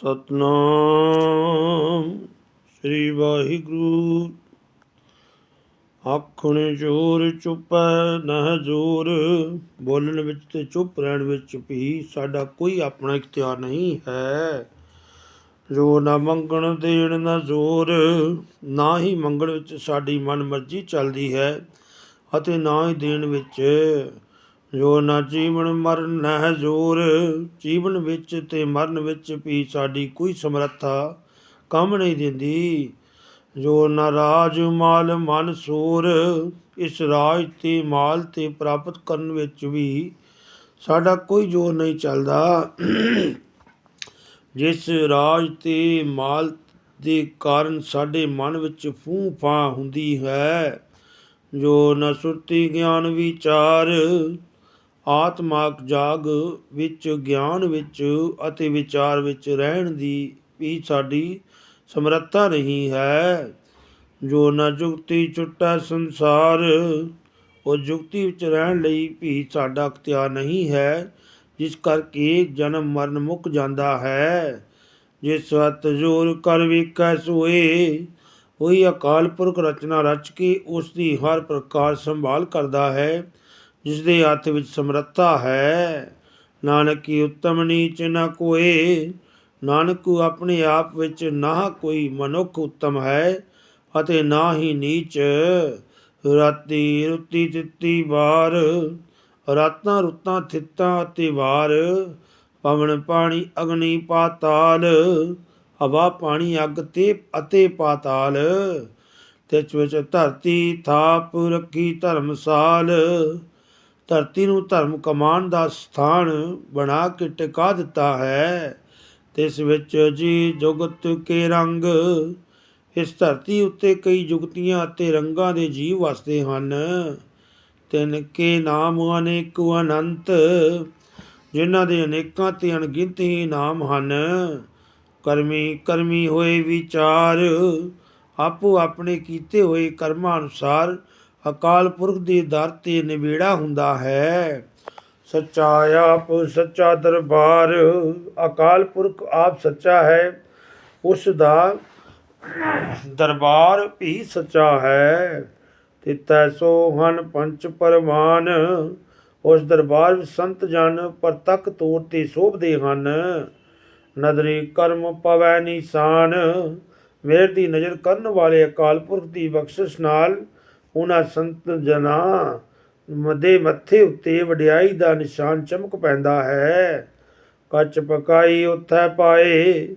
ਸਤਨਾਮ। ਸ੍ਰੀ ਵਾਹਿਗੁਰੂ। ਆਖਣ ਜੋਰ ਚੁੱਪੈ, ਨਹ ਜੋਰ। ਬੋਲਣ ਵਿੱਚ ਤੇ ਚੁੱਪ ਰਹਿਣ ਵਿੱਚ ਵੀ ਸਾਡਾ ਕੋਈ ਆਪਣਾ ਇਖਤਿਆਰ ਨਹੀਂ ਹੈ। ਜੋ ਨਾ ਮੰਗਣ ਦੇਣ, ਨਾ ਜ਼ੋਰ, ਨਾ ਹੀ ਮੰਗਣ ਵਿੱਚ ਸਾਡੀ ਮਨ ਮਰਜ਼ੀ ਚੱਲਦੀ ਹੈ ਅਤੇ ਨਾ ਹੀ ਦੇਣ ਵਿੱਚ। ਜੋ ਨਾ ਜੀਵਨ ਮਰਨ ਨਹਿ ਜ਼ੋਰ। ਜੀਵਨ ਵਿੱਚ ਤੇ ਮਰਨ ਵਿੱਚ ਵੀ ਸਾਡੀ ਕੋਈ ਸਮਰੱਥਾ ਕੰਮ ਨਹੀਂ ਦਿੰਦੀ। ਜੋ ਨਾ ਰਾਜ, ਮਾਲ, ਮਨ, ਸੂਰ, ਇਸ ਰਾਜ ਤੇ ਮਾਲ ਤੇ ਪ੍ਰਾਪਤ ਕਰਨ ਵਿੱਚ ਵੀ ਸਾਡਾ ਕੋਈ ਜ਼ੋਰ ਨਹੀਂ ਚੱਲਦਾ। ਜਿਸ ਰਾਜ ਤੇ ਮਾਲ ਦੇ ਕਾਰਨ ਸਾਡੇ ਮਨ ਵਿੱਚ ਫੂੰ ਫਾਂ ਹੁੰਦੀ ਹੈ, ਜੋ ਨਾ ਸੁਰਤੀ, ਗਿਆਨ, ਵਿਚਾਰ ਆਤਮਾਕ ਜਾਗ ਵਿੱਚ, ਗਿਆਨ ਵਿੱਚ ਅਤੇ ਵਿਚਾਰ ਵਿੱਚ ਰਹਿਣ ਦੀ ਵੀ ਸਾਡੀ ਸਮਰੱਥਾ ਨਹੀਂ ਹੈ। ਜੋ ਨ ਜੁਗਤੀ ਛੁੱਟਾ ਸੰਸਾਰ, ਉਹ ਜੁਗਤੀ ਵਿੱਚ ਰਹਿਣ ਲਈ ਵੀ ਸਾਡਾ ਅਖਤਿਆਰ ਨਹੀਂ ਹੈ, ਜਿਸ ਕਰਕੇ ਜਨਮ ਮਰਨ ਮੁੱਕ ਜਾਂਦਾ ਹੈ। ਜਿਸ ਸਤ ਜੋਰ ਕਰ ਵੇਖੈ ਸੋਏ, ਉਹੀ ਅਕਾਲ ਪੁਰਖ ਰਚਨਾ ਰਚ ਕੇ ਉਸ ਦੀ ਹਰ ਪ੍ਰਕਾਰ ਸੰਭਾਲ ਕਰਦਾ ਹੈ। ਜਿਸ ਦੇ ਹੱਥ ਵਿੱਚ ਸਮਰੱਥਾ ਹੈ, ਨਾਨਕੀ ਉੱਤਮ ਨੀਚ ਨਾ ਕੋਏ, ਨਾਨਕ ਆਪਣੇ ਆਪ ਵਿੱਚ ਨਾ ਕੋਈ ਮਨੁੱਖ ਉੱਤਮ ਹੈ ਅਤੇ ਨਾ ਹੀ ਨੀਚ। ਰਾਤੀ ਰੁੱਤੀ ਤਿੱਤੀ ਵਾਰ, ਰਾਤਾਂ ਰੁੱਤਾਂ ਥਿੱਤਾਂ ਅਤੇ ਵਾਰ, ਪਵਨ ਪਾਣੀ ਅਗਨੀ ਪਾਤਾਲ, ਹਵਾ ਪਾਣੀ ਅੱਗ ਤੇ ਅਤੇ ਪਾਤਾਲ। ਤਿਸ ਵਿੱਚ ਧਰਤੀ ਥਾਪ ਰੱਖੀ ਧਰਮਸਾਲ ਧਰਤੀ ਨੂੰ ਧਰਮ ਕਮਾਨ ਦਾ ਸਥਾਨ ਬਣਾ ਕੇ ਟਿਕਾ ਦਿੱਤਾ ਹੈ। ਇਸ ਵਿੱਚ ਜੀ ਜੁਗਤ ਕੇ ਰੰਗ। ਇਸ ਧਰਤੀ ਉੱਤੇ ਕਈ ਜੁਗਤੀਆਂ ਅਤੇ ਰੰਗਾਂ ਦੇ ਜੀਵ ਵਸਦੇ ਹਨ। ਤਿੰਨ ਕੇ ਨਾਮ ਅਨੇਕ ਅਨੰਤ, ਜਿਨ੍ਹਾਂ ਦੇ ਅਨੇਕਾਂ ਤੇ ਅਣਗਿਣਤ ਹੀ ਨਾਮ ਹਨ। ਕਰਮੀ ਕਰਮੀ ਹੋਏ ਵਿਚਾਰ, ਆਪੋ ਆਪਣੇ ਕੀਤੇ ਹੋਏ ਕਰਮਾਂ ਅਨੁਸਾਰ ਅਕਾਲ ਪੁਰਖ ਦੇ ਦਰ ਤੇ ਨਿਵੇੜਾ ਹੁੰਦਾ ਹੈ। ਸੱਚਾ ਆਪ, ਸੱਚਾ ਦਰਬਾਰ, ਅਕਾਲ ਪੁਰਖ ਆਪ ਸੱਚਾ ਹੈ। ਉਸ ਦਾ ਦਰਬਾਰ ਵੀ ਸੱਚਾ ਹੈ। ਤਿਤੈ ਸੋ ਹਨ ਪੰਚ ਪਰਮਾਨ ਉਸ ਦਰਬਾਰ ਵਿੱਚ ਸੰਤ ਜਨ ਪ੍ਰਤੱਖ ਤੌਰ ਤੇ ਸ਼ੋਭਦੇ ਹਨ। ਨਦਰੀ ਕਰਮ ਪਵੈ ਨਿਸ਼ਾਨ, ਮੇਰ ਦੀ ਨਜ਼ਰ ਕਰਨ ਵਾਲੇ ਅਕਾਲ ਪੁਰਖ ਦੀ ਬਖਸ਼ਿਸ਼ ਨਾਲ ਉਹਨਾਂ ਸੰਤ ਜਨਾਂ ਮਦੇ ਮੱਥੇ ਉੱਤੇ ਵਡਿਆਈ ਦਾ ਨਿਸ਼ਾਨ ਚਮਕ ਪੈਂਦਾ ਹੈ। ਕੱਚ ਪਕਾਈ ਉੱਥੈ ਪਾਏ,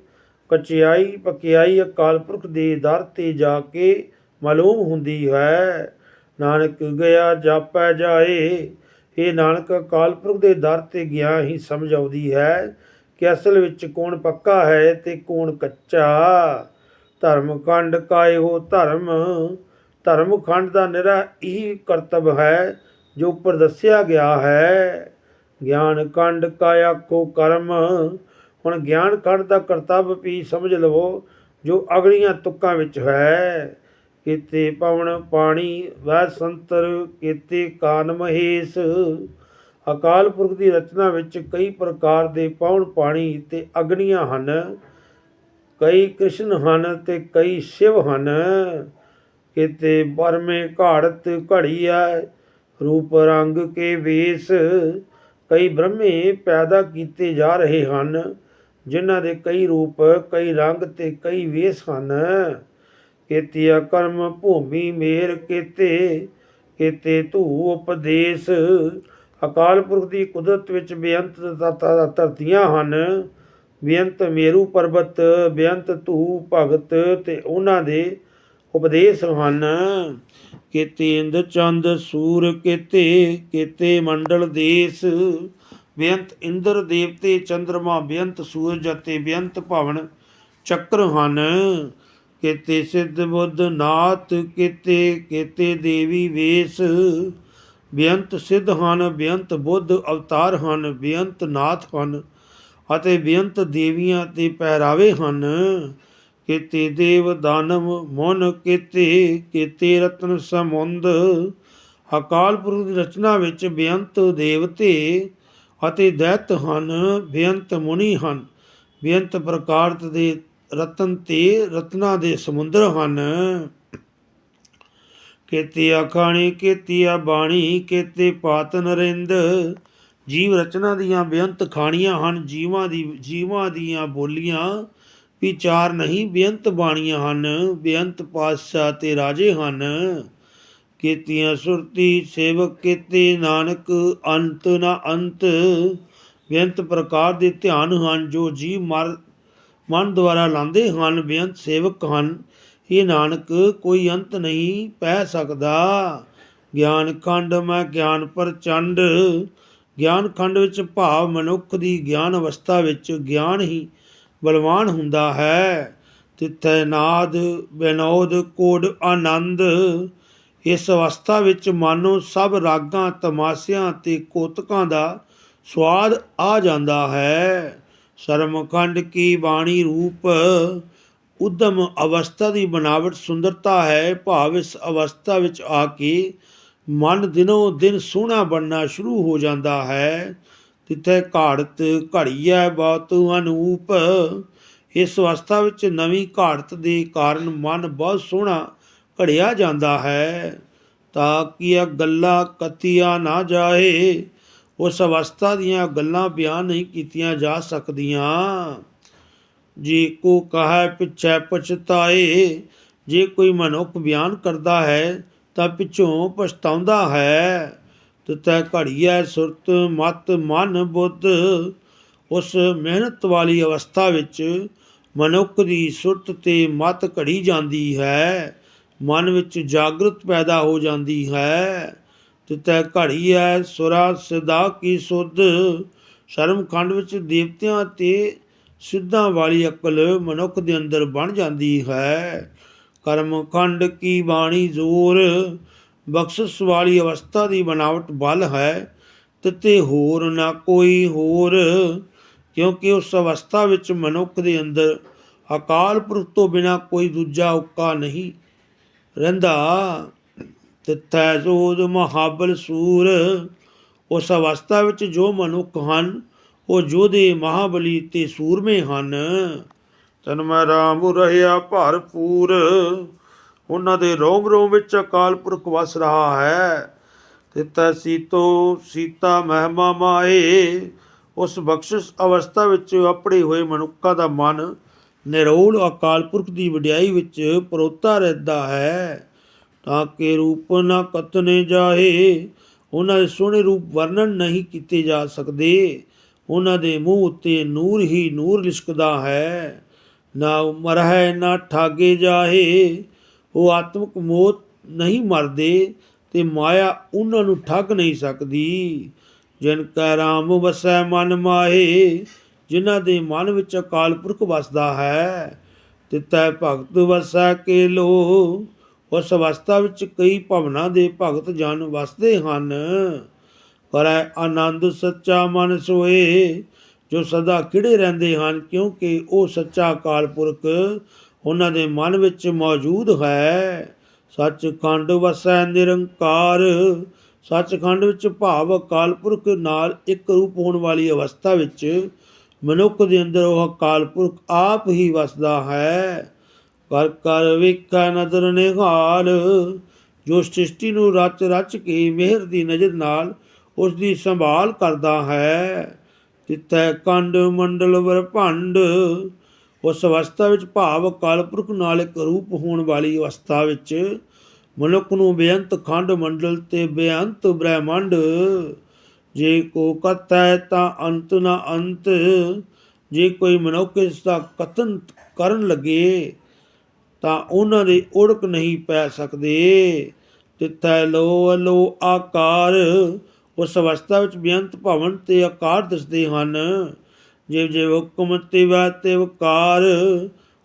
ਕਚਿਆਈ ਪਕਿਆਈ ਅਕਾਲ ਪੁਰਖ ਦੇ ਦਰ ਤੇ ਜਾ ਕੇ ਮਾਲੂਮ ਹੁੰਦੀ ਹੈ। ਨਾਨਕ ਗਿਆ ਜਾਪੈ ਜਾਏ, ਇਹ ਨਾਨਕ ਅਕਾਲ ਪੁਰਖ ਦੇ ਦਰ ਤੇ ਗਿਆ ਹੀ ਸਮਝ ਆਉਂਦੀ ਹੈ ਕਿ ਅਸਲ ਵਿੱਚ ਕੌਣ ਪੱਕਾ ਹੈ ਤੇ ਕੌਣ ਕੱਚਾ। ਧਰਮ ਖੰਡ ਕਾਇ ਹੋ ਧਰਮ ਧਰਮ ਖੰਡ ਦਾ ਨਿਰਾ ਇਹੀ ਕਰਤੱਵ ਹੈ, ਜੋ ਉੱਪਰ ਦੱਸਿਆ ਗਿਆ ਹੈ। ਗਿਆਨ ਖੰਡ ਕਾਇਆ ਕੋ ਕਰਮ। ਹੁਣ ਗਿਆਨ ਖੰਡ ਦਾ ਕਰਤੱਵ ਵੀ ਸਮਝ ਲਵੋ, ਜੋ ਅਗਲੀਆਂ ਤੁਕਾਂ ਵਿੱਚ ਹੈ। ਕਿਤੇ ਪਵਨ ਪਾਣੀ, ਵੈ ਸੰਤਰ ਕਿਤੇ ਕਾਨ ਮਹੇਸ਼। ਅਕਾਲ ਪੁਰਖ ਦੀ ਰਚਨਾ ਵਿੱਚ ਕਈ ਪ੍ਰਕਾਰ ਦੇ ਪਵਨ ਪਾਣੀ ਤੇ ਅਗਨੀਆਂ ਹਨ। ਕਈ ਕ੍ਰਿਸ਼ਨ ਹਨ ਤੇ ਕਈ ਸ਼ਿਵ ਹਨ। ਕਿਤੇ ਬਰਮੇ ਘਾੜਤ ਘੜੀਆ, ਰੂਪ ਰੰਗ ਕੇ ਵੇਸ। ਕਈ ਬ੍ਰਹਮੇ ਪੈਦਾ ਕੀਤੇ ਜਾ ਰਹੇ ਹਨ, ਜਿਨ੍ਹਾਂ ਦੇ ਕਈ ਰੂਪ, ਕਈ ਰੰਗ ਤੇ ਕਈ ਵੇਸ ਹਨ। ਕੇਤਿਆ ਕਰਮ ਭੂਮੀ ਮੇਰ ਕੇਤੇ ਕੇਤੇ ਧੂ ਉਪਦੇਸ਼। ਅਕਾਲ ਪੁਰਖ ਦੀ ਕੁਦਰਤ ਵਿੱਚ ਬੇਅੰਤ ਧਰਤੀਆਂ ਹਨ। ਬੇਅੰਤ ਮੇਰੂ ਪਰਬਤ, ਬੇਅੰਤ ਧੂ ਭਗਤ ਤੇ ਉਹਨਾਂ ਦੇ ਉਪਦੇਸ਼ ਹਨ ਕੇਤੇ ਇੰਦ ਚੰਦ ਸੂਰ ਕੇਤੇ ਕੇਤੇ ਮੰਡਲ ਦੇਸ। ਬੇਅੰਤ ਇੰਦਰ ਦੇਵਤੇ ਚੰਦਰਮਾ ਬੇਅੰਤ ਸੂਰਜ ਅਤੇ ਬੇਅੰਤ ਭਵਨ ਚੱਕਰ ਹਨ। ਕੇਤੇ ਸਿੱਧ ਬੁੱਧ ਨਾਥ, ਕੇਤੇ ਕੇਤੇ ਦੇਵੀ ਵੇਸ। ਬੇਅੰਤ ਸਿੱਧ ਹਨ, ਬੇਅੰਤ ਬੁੱਧ ਅਵਤਾਰ ਹਨ, ਬੇਅੰਤ ਨਾਥ ਹਨ ਅਤੇ ਬੇਅੰਤ ਦੇਵੀਆਂ ਤੇ ਪਹਿਰਾਵੇ ਹਨ। ਕੇਤੇ ਦੇਵ ਦਾਨਵ ਮਨ ਕੇਤੇ ਕੇਤੇ ਰਤਨ ਸਮੁੰਦ। ਅਕਾਲ ਪੁਰਖ ਦੀ ਰਚਨਾ ਵਿੱਚ ਬੇਅੰਤ ਦੇਵਤੇ ਅਤੇ ਦੈਤ ਹਨ, ਬੇਅੰਤ ਮੁਨੀ ਹਨ। ਬੇਅੰਤ ਪ੍ਰਕਾਰ ਦੇ ਰਤਨ ਤੇ ਰਤਨਾ ਦੇ ਸਮੁੰਦਰ ਹਨ। ਕੀਤੀ ਅਖਾਣੀ, ਕੀਤੀ ਆ ਬਾਣੀ ਕੀਤੀ ਪਾਤ ਨਰਿੰਦ ਜੀਵ ਰਚਨਾ ਦੀਆਂ ਬੇਅੰਤ ਖਾਣੀਆਂ ਹਨ, ਜੀਵਾਂ ਦੀ, ਜੀਵਾਂ ਦੀਆਂ ਬੋਲੀਆਂ ਵਿਚਾਰ ਨਹੀਂ, ਬੇਅੰਤ ਬਾਣੀਆਂ ਹਨ, ਬੇਅੰਤ ਪਾਤਸ਼ਾਹ ਤੇ ਰਾਜੇ ਹਨ। ਕੀਤੀਆਂ ਸੁਰਤੀ ਸੇਵਕ ਕੀਤੇ ਨਾਨਕ, ਅੰਤ ਨਾ ਅੰਤ। ਬੇਅੰਤ ਪ੍ਰਕਾਰ ਦੇ ਧਿਆਨ ਹਨ, ਜੋ ਜੀ ਮਰ, ਮਨ ਦੁਆਰਾ ਲਾਂਦੇ ਹਨ, ਬੇਅੰਤ ਸੇਵਕ ਹਨ। ਇਹ ਨਾਨਕ, ਕੋਈ ਅੰਤ ਨਹੀਂ ਪੈ ਸਕਦਾ। ਗਿਆਨ ਖੰਡ, ਮੈਂ ਗਿਆਨ ਪ੍ਰਚੰਡ। ਗਿਆਨ ਖੰਡ ਵਿੱਚ ਭਾਵ ਮਨੁੱਖ ਦੀ ਗਿਆਨ ਅਵਸਥਾ ਵਿੱਚ ਗਿਆਨ ਹੀ ਬਲਵਾਨ ਹੁੰਦਾ ਹੈ। ਤਿੱਥੈ ਨਾਦ ਬਿਨੋਦ ਕੋਡ ਆਨੰਦ। ਇਸ ਅਵਸਥਾ ਵਿੱਚ ਮਾਨੋ ਸਭ ਰਾਗਾਂ, ਤਮਾਸ਼ਿਆਂ ਤੇ ਕੋਤਕਾਂ ਦਾ ਸਵਾਦ ਆ ਜਾਂਦਾ ਹੈ। ਸ਼ਰਮਖੰਡ ਕੀ ਬਾਣੀ ਰੂਪ ਉਦਮ ਅਵਸਥਾ ਦੀ ਬਣਾਵਟ ਸੁੰਦਰਤਾ ਹੈ। ਭਾਵ ਇਸ ਅਵਸਥਾ ਵਿੱਚ ਆ ਕੇ ਮਨ ਦਿਨੋਂ ਦਿਨ ਸੋਹਣਾ ਬਣਨਾ ਸ਼ੁਰੂ ਹੋ ਜਾਂਦਾ ਹੈ। ਤਿੱਥੇ ਘਾੜਤ ਘੜੀਐ ਬਹੁਤ ਅਨੂਪ। ਇਸ ਅਵਸਥਾ ਵਿੱਚ ਨਵੀਂ ਘਾੜਤ ਦੇ ਕਾਰਨ ਮਨ ਬਹੁਤ ਸੋਹਣਾ ਘੜਿਆ ਜਾਂਦਾ ਹੈ। ਤਾਂ ਕਿ ਇਹ ਗੱਲਾਂ ਕਤੀਆਂ ਨਾ ਜਾਏ, ਉਸ ਅਵਸਥਾ ਦੀਆਂ ਗੱਲਾਂ ਬਿਆਨ ਨਹੀਂ ਕੀਤੀਆਂ ਜਾ ਸਕਦੀਆਂ। ਜੇ ਕੋ ਕਹੈ ਪਿਛੈ ਪਛਤਾਏ, ਜੇ ਕੋਈ ਮਨੁੱਖ ਬਿਆਨ ਕਰਦਾ ਹੈ ਤਾਂ ਪਿੱਛੋਂ ਪਛਤਾਉਂਦਾ ਹੈ। ਤਤੈ ਘੜੀਐ ਸੁਰਤ ਮਤ ਮਨ ਬੁੱਧ। ਉਸ ਮਿਹਨਤ ਵਾਲੀ ਅਵਸਥਾ ਵਿੱਚ ਮਨੁੱਖ ਦੀ ਸੁਰਤ ਤੇ ਮਤ ਘੜੀ ਜਾਂਦੀ ਹੈ। ਮਨ ਵਿੱਚ ਜਾਗਰਤ ਪੈਦਾ ਹੋ ਜਾਂਦੀ ਹੈ। ਤਿਤੈ ਘੜੀ ਹੈ ਸੁਰਾ ਸਦਾ ਕੀ ਸੁਧ। ਸ਼ਰਮਖੰਡ ਵਿੱਚ ਦੇਵਤਿਆਂ ਤੇ ਸਿੱਧਾਂ ਵਾਲੀ ਅਕਲ ਮਨੁੱਖ ਦੇ ਅੰਦਰ ਬਣ ਜਾਂਦੀ ਹੈ। ਕਰਮਖੰਡ ਕੀ ਬਾਣੀ ਜ਼ੋਰ। ਬਖਸ਼ਿਸ਼ ਵਾਲੀ ਅਵਸਥਾ ਦੀ ਬਣਾਵਟ ਬਲ ਹੈ, ਤਿਤੇ ਹੋਰ ਨਾ ਕੋਈ ਹੋਰ, ਕਿਉਂਕਿ ਉਸ ਅਵਸਥਾ ਵਿੱਚ ਮਨੁੱਖ ਦੇ ਅੰਦਰ ਅਕਾਲ ਪੁਰਖ ਤੋਂ ਬਿਨਾ ਕੋਈ ਦੂਜਾ ਉੱਕਾ ਨਹੀਂ ਰਹਿੰਦਾ। ਤਿੱਥੈ ਜੋਦ ਮਹਾਬਲ ਸੂਰ, ਉਸ ਅਵਸਥਾ ਵਿੱਚ ਜੋ ਮਨੁੱਖ ਹਨ, ਉਹ ਜੋਧੇ ਮਹਾਬਲੀ ਤੇ ਸੂਰਮੇ ਹਨ। ਤਨ ਮੈਂ ਰਾਮ ਰਹਿਆ ਭਰਪੂਰ ਉਹਨਾਂ ਦੇ ਰੋਮ ਰੋਮ ਵਿੱਚ ਅਕਾਲ ਪੁਰਖ ਵਸ ਰਹਾ ਹੈ। ਤਿਤੈ ਸੀਤੋ ਸੀਤਾ ਮਹਿਮਾ ਮਾਏ, ਉਸ ਬਖਸ਼ਿਸ਼ ਅਵਸਥਾ ਵਿੱਚ ਆਪਣੇ ਹੋਏ ਮਨੁੱਖਾਂ ਦਾ ਮਨ ਨਿਰੋਲ ਅਕਾਲ ਪੁਰਖ ਦੀ ਵਡਿਆਈ ਵਿੱਚ ਪਰੋਤਾ ਰਹਿੰਦਾ ਹੈ। ਤਾਂ ਕਿ ਰੂਪ ਨਾ ਕਤਨੇ ਜਾਏ ਉਹਨਾਂ ਦੇ ਸੋਹਣੇ ਰੂਪ ਵਰਣਨ ਨਹੀਂ ਕੀਤੇ ਜਾ ਸਕਦੇ। ਉਹਨਾਂ ਦੇ ਮੂੰਹ ਉੱਤੇ ਨੂਰ ਹੀ ਨੂਰ ਲਿਸ਼ਕਦਾ ਹੈ। ਨਾ ਉਮਰ ਹੈ, ਨਾ ਠਾਗੇ ਜਾਏ ਉਹ ਆਤਮਿਕ ਮੌਤ ਨਹੀਂ ਮਰਦੇ ਤੇ ਮਾਇਆ ਉਹਨਾਂ ਨੂੰ ਠੱਗ ਨਹੀਂ ਸਕਦੀ। ਜਿਨ ਕੈ ਰਾਮ ਵਸੈ ਮਨ ਮਾਹੇ, ਜਿਨ੍ਹਾਂ ਦੇ ਮਨ ਵਿੱਚ ਅਕਾਲ ਪੁਰਖ ਵਸਦਾ ਹੈ, ਤਿਤੈ ਭਗਤ ਵਸੈ ਕੇ ਲੋ ਉਸ ਅਵਸਥਾ ਵਿੱਚ ਕਈ ਭਵਨਾ ਦੇ ਭਗਤ ਜਨ ਵਸਦੇ ਹਨ। ਕਰੈ ਆਨੰਦ ਸੱਚਾ ਮਨ ਸੋਏ, ਜੋ ਸਦਾ ਖਿੜੇ ਰਹਿੰਦੇ ਹਨ, ਕਿਉਂਕਿ ਉਹ ਸੱਚਾ ਅਕਾਲ ਪੁਰਖ ਉਹਨਾਂ ਦੇ ਮਨ ਵਿੱਚ ਮੌਜੂਦ ਹੈ। ਸੱਚਖੰਡ ਵਸੈ ਨਿਰੰਕਾਰ। ਸੱਚਖੰਡ ਵਿੱਚ ਭਾਵ ਅਕਾਲ ਪੁਰਖ ਨਾਲ ਇੱਕ ਰੂਪ ਹੋਣ ਵਾਲੀ ਅਵਸਥਾ ਵਿੱਚ ਮਨੁੱਖ ਦੇ ਅੰਦਰ ਉਹ ਅਕਾਲ ਪੁਰਖ ਆਪ ਹੀ ਵਸਦਾ ਹੈ। ਕਰ ਕਰ ਵੇਖੈ ਨਦਰ ਨਿਹਾਲ। ਜੋ ਸ੍ਰਿਸ਼ਟੀ ਨੂੰ ਰਚ ਰਚ ਕੇ ਮਿਹਰ ਦੀ ਨਜ਼ਰ ਨਾਲ ਉਸ ਦੀ ਸੰਭਾਲ ਕਰਦਾ ਹੈ। ਤਿੱਥੈ ਕੰਡ ਮੰਡਲ ਵਰਭੰਡ। ਉਸ ਅਵਸਥਾ ਵਿੱਚ ਭਾਵ ਅਕਾਲ ਪੁਰਖ ਨਾਲ ਇੱਕ ਰੂਪ ਹੋਣ ਵਾਲੀ ਅਵਸਥਾ ਵਿੱਚ ਮਨੁੱਖ ਨੂੰ ਬੇਅੰਤ ਖੰਡ ਮੰਡਲ ਤੇ ਬੇਅੰਤ ਬ੍ਰਹਿਮੰਡ ਜੇ ਕੋ ਕਥੈ ਤਾਂ ਅੰਤ ਨਾ ਅੰਤ, ਜੇ ਕੋਈ ਮਨੁੱਖ ਇਸ ਦਾ ਕਥਨ ਕਰਨ ਲੱਗੇ ਤਾਂ ਉਹਨਾਂ ਦੇ ਉੜਕ ਨਹੀਂ ਪੈ ਸਕਦੇ। ਤਿੱਥੈ ਲੋ ਲੋ ਆਕਾਰ, ਉਸ ਅਵਸਥਾ ਵਿੱਚ ਬੇਅੰਤ ਭਵਨ ਤੇ ਆਕਾਰ ਦਿਸਦੇ ਹਨ। ਜਿਵ ਜਿਵ ਹੁਕਮ ਤਿਵੈ ਵਾ ਤੇ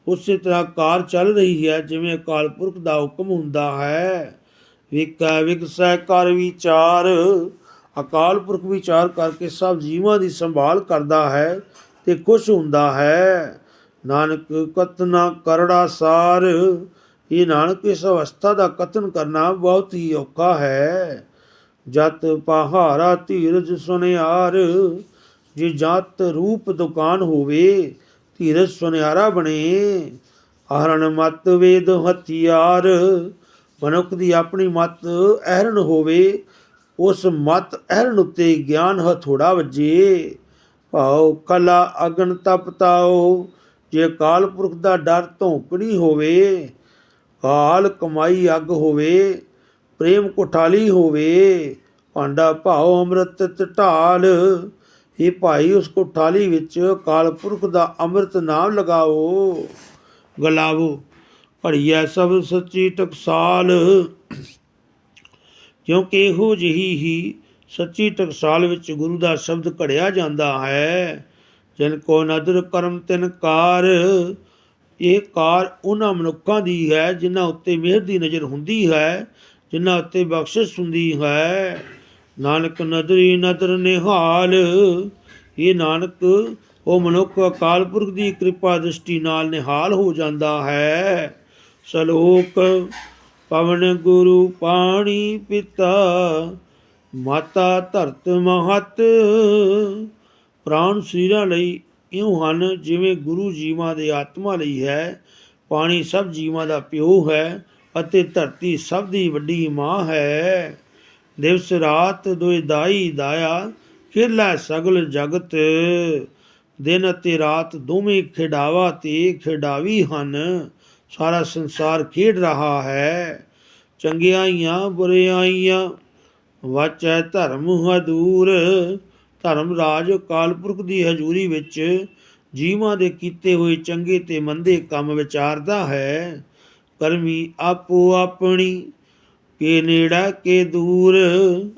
ਉਸੇ ਤਰ੍ਹਾਂ ਕਾਰ ਚੱਲ ਰਹੀ ਹੈ, ਜਿਵੇਂ ਅਕਾਲ ਪੁਰਖ ਦਾ ਹੁਕਮ ਹੁੰਦਾ ਹੈ। ਵਿਕਾ ਵਿਕਸੈ ਕਰ ਵਿਚਾਰ, ਅਕਾਲ ਪੁਰਖ ਵਿਚਾਰ ਕਰਕੇ ਸਭ ਜੀਵਾਂ ਦੀ ਸੰਭਾਲ ਕਰਦਾ ਹੈ ਤੇ ਖੁਸ਼ ਹੁੰਦਾ ਹੈ। ਨਾਨਕ ਕਤਨਾ ਕਰੜਾ ਸਾਰ, ਇਹ ਨਾਨਕ ਇਸ ਅਵਸਥਾ ਦਾ ਕਥਨ ਕਰਨਾ ਬਹੁਤ ਹੀ ਔਖਾ ਹੈ। ਜਤ ਪਹਾਰਾ ਧੀਰਜ ਸੁਨਿਆਰ ਜੇ ਜਾਤ ਰੂਪ ਦੁਕਾਨ ਹੋਵੇ, ਧੀਰਜ ਸੁਨਿਆਰਾ ਬਣੇ। ਆਹਰਣ ਮਤ ਵੇਦ ਹਥਿਆਰ, ਮਨੁੱਖ ਦੀ ਆਪਣੀ ਮਤ ਅਹਰਣ ਹੋਵੇ, ਉਸ ਮਤ ਅਹਰਣ ਉੱਤੇ ਗਿਆਨ ਹਥੋੜਾ ਵੱਜੇ। ਭਾਉ ਕਲਾ ਅਗਨ ਤਪਤਾਓ ਜੇ ਕਾਲ ਪੁਰਖ ਦਾ ਡਰ ਧੌਂਕਣੀ ਹੋਵੇ ਕਾਲ ਕਮਾਈ ਅੱਗ ਹੋਵੇ, ਪ੍ਰੇਮ ਕੋਠਾਲੀ ਹੋਵੇ, ਭਾਂਡਾ ਭਾਉ ਅੰਮ੍ਰਿਤ ਢਾਲ ਇਹ ਭਾਈ, ਉਸ ਕੁਠਾਲੀ ਵਿੱਚ ਕਾਲ ਪੁਰਖ ਦਾ ਅੰਮ੍ਰਿਤ ਨਾਮ ਲਗਾਓ, ਗਲਾਵੋ। ਭੜੀਐ ਸਭ ਸੱਚੀ ਟਕਸਾਲ। ਕਿਉਂਕਿ ਇਹੋ ਜਿਹੀ ਹੀ ਸੱਚੀ ਟਕਸਾਲ ਵਿੱਚ ਗੁਰੂ ਦਾ ਸ਼ਬਦ ਘੜਿਆ ਜਾਂਦਾ ਹੈ। ਜਿਨ ਕੋ ਨਦਰ ਕਰਮ ਤਿਨ ਕਾਰ, ਇਹ ਕਾਰ ਉਹਨਾਂ ਮਨੁੱਖਾਂ ਦੀ ਹੈ, ਜਿਨ੍ਹਾਂ ਉੱਤੇ ਮਿਹਰ ਦੀ ਨਜ਼ਰ ਹੁੰਦੀ ਹੈ, ਜਿਨ੍ਹਾਂ ਉੱਤੇ ਬਖਸ਼ਿਸ਼ ਹੁੰਦੀ ਹੈ। ਨਾਨਕ ਨਦਰੀ ਨਦਰ ਨਿਹਾਲ। ਇਹ ਨਾਨਕ, ਉਹ ਮਨੁੱਖ ਅਕਾਲ ਪੁਰਖ ਦੀ ਕਿਰਪਾ ਦ੍ਰਿਸ਼ਟੀ ਨਾਲ ਨਿਹਾਲ ਹੋ ਜਾਂਦਾ ਹੈ। ਸਲੋਕ, ਪਵਨ ਗੁਰੂ ਪਾਣੀ ਪਿਤਾ, ਮਾਤਾ ਧਰਤ ਮਹਤ। ਪ੍ਰਾਣ ਸਰੀਰਾਂ ਲਈ ਇਉਂ ਹਨ ਜਿਵੇਂ ਗੁਰੂ ਜੀਵਾਂ ਦੇ ਆਤਮਾ ਲਈ ਹੈ। ਪਾਣੀ ਸਭ ਜੀਵਾਂ ਦਾ ਪਿਓ ਹੈ ਅਤੇ ਧਰਤੀ ਸਭ ਦੀ ਵੱਡੀ ਮਾਂ ਹੈ। ਦਿਵਸ ਰਾਤ ਦੋਇ ਦਾਈ ਦਾਇਆ, ਖੇਲਾ ਸਗਲ ਜਗਤ। ਦਿਨ ਅਤੇ ਰਾਤ ਦੋਵੇਂ ਖਿਡਾਵਾ ਤੇ ਖਿਡਾਵੀ ਹਨ। ਸਾਰਾ ਸੰਸਾਰ ਖੇਡ ਰਹਾ ਹੈ। ਚੰਗਿਆਈਆਂ ਬੁਰਿਆਈਆਂ ਵਾਚੈ ਧਰਮ ਹਦੂਰ ਧਰਮ ਰਾਜ ਕਾਲਪੁਰਖ ਦੀ ਹਜ਼ੂਰੀ ਵਿੱਚ ਜੀਵਾਂ ਦੇ ਕੀਤੇ ਹੋਏ ਚੰਗੇ ਤੇ ਮੰਦੇ ਕੰਮ ਵਿਚਾਰਦਾ ਹੈ। ਕਰਮੀ ਆਪੋ ਆਪਣੀ ਕੇ ਨੇੜਾ ਕੇ ਦੂਰ,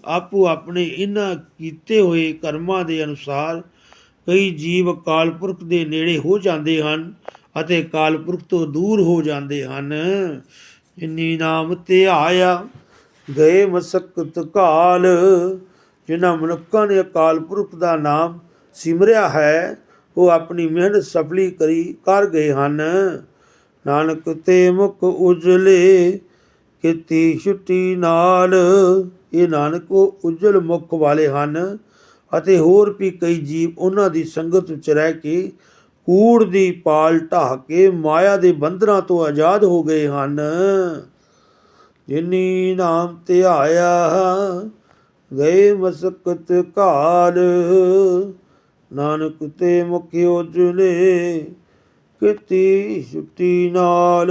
ਆਪੋ ਆਪਣੇ ਇਹਨਾਂ ਕੀਤੇ ਹੋਏ ਕਰਮਾਂ ਦੇ ਅਨੁਸਾਰ ਕਈ ਜੀਵ ਕਾਲਪੁਰਖ ਦੇ ਨੇੜੇ ਹੋ ਜਾਂਦੇ ਹਨ ਅਤੇ ਕਾਲਪੁਰਖ ਤੋਂ ਦੂਰ ਹੋ ਜਾਂਦੇ ਹਨ। ਜਿਨੀ ਨਾਮ ਤੇ ਆਇਆ, ਗਏ ਮਸਕਤ ਕਾਲ। ਜਿਨ੍ਹਾਂ ਮਨੁੱਖਾਂ ਨੇ ਅਕਾਲ ਪੁਰਖ ਦਾ ਨਾਮ ਸਿਮਰਿਆ ਹੈ, ਉਹ ਆਪਣੀ ਮਿਹਨਤ ਸਫਲੀ ਕਰੀ ਕਰ ਗਏ ਹਨ। ਨਾਨਕ ਤੇ ਮੁਖ ਉਜਲੇ ਕੀਤੀ ਛੁੱਟੀ ਨਾਲ। ਇਹ ਨਾਨਕ ਉਜਲ ਮੁਖ ਵਾਲੇ ਹਨ ਅਤੇ ਹੋਰ ਵੀ ਕਈ ਜੀਵ ਉਹਨਾਂ ਦੀ ਸੰਗਤ ਵਿੱਚ ਰਹਿ ਕੇ ਕੂੜ ਦੀ ਪਾਲ ਢਾਹ ਕੇ ਮਾਇਆ ਦੇ ਬੰਧਨਾਂ ਤੋਂ ਆਜ਼ਾਦ ਹੋ ਗਏ ਹਨ। ਜਿਨੀ ਨਾਮ ਤੇ ਆਇਆ, ਗਏ ਮਸਕਤ ਕਾਲ ਨਾਨਕ ਤੇ ਮੁਖਿ ਉਜਲੇ ਕੀਤੀ ਛੁੱਟੀ ਨਾਲ।